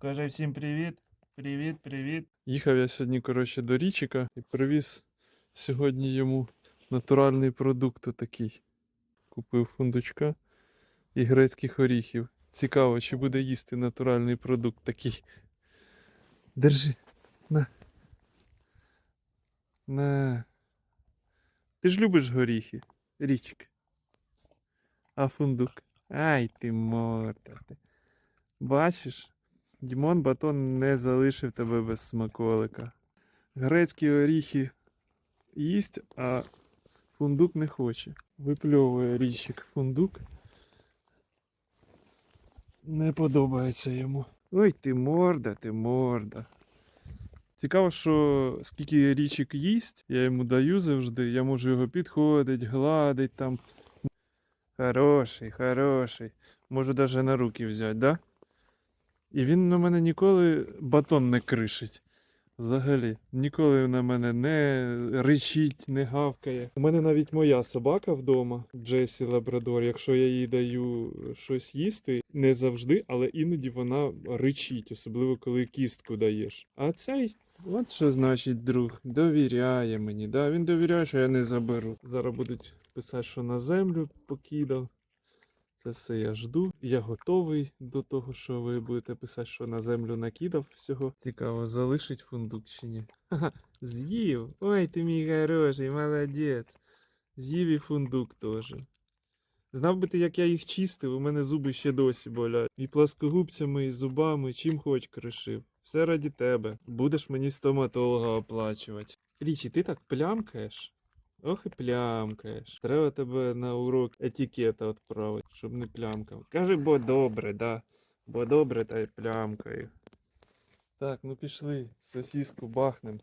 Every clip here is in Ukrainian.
Каже всім привіт. Привіт, привіт. Їхав я сьогодні, коротше, до Річика і привіз сьогодні йому натуральний продукт такий. Купив фундучка і грецьких оріхів. Цікаво, чи буде їсти натуральний продукт такий. Держи. На. На. Ти ж любиш горіхи, Річик. А фундук. Ай ти морда. Бачиш? Дімон Батон не залишив тебе без смаколика. Грецькі оріхи їсть, а фундук не хоче. Випльовує річик фундук. Не подобається йому. Ой, ти морда, ти морда. Цікаво, що скільки річик їсть, я йому даю завжди, я можу його підходить, гладить там. Хороший, хороший. Можу навіть на руки взяти, да? І він на мене ніколи батон не кришить. Взагалі, ніколи на мене не ричить, не гавкає. У мене навіть моя собака вдома, Джесі Лабрадор, якщо я їй даю щось їсти, не завжди, але іноді вона ричить, особливо коли кістку даєш. А цей, от що значить друг, довіряє мені. Да? Він довіряє, що я не заберу. Зараз будуть писати, що на землю покидав. Це все я жду. Я готовий до того, що ви будете писати, що на землю накидав всього. Цікаво, залишить фундук чи ні. Ха-ха, з'їв. Ой, ти мій хороший, молодець. З'їв і фундук теж. Знав би ти, як я їх чистив, у мене зуби ще досі болять. І пласкогубцями, і зубами, чим хоч кришив. Все раді тебе. Будеш мені стоматолога оплачувати. Річі, ти так плямкаєш? Ох і плямкаєш. Треба тебе на урок етикета відправити, щоб не плямкав. Кажи, бо добре, да. Бо добре, та й плямкаю. Так, ну пішли, сосіску бахнем.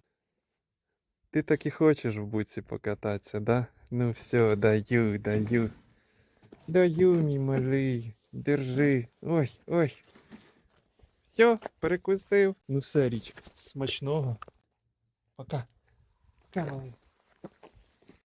Ти так і хочеш в буці покататися, да? Ну все, даю, даю. Даю, мій малий. Держи. Ой, ой. Все, перекусив. Ну все, річ. Смачного. Пока. Пока, малий.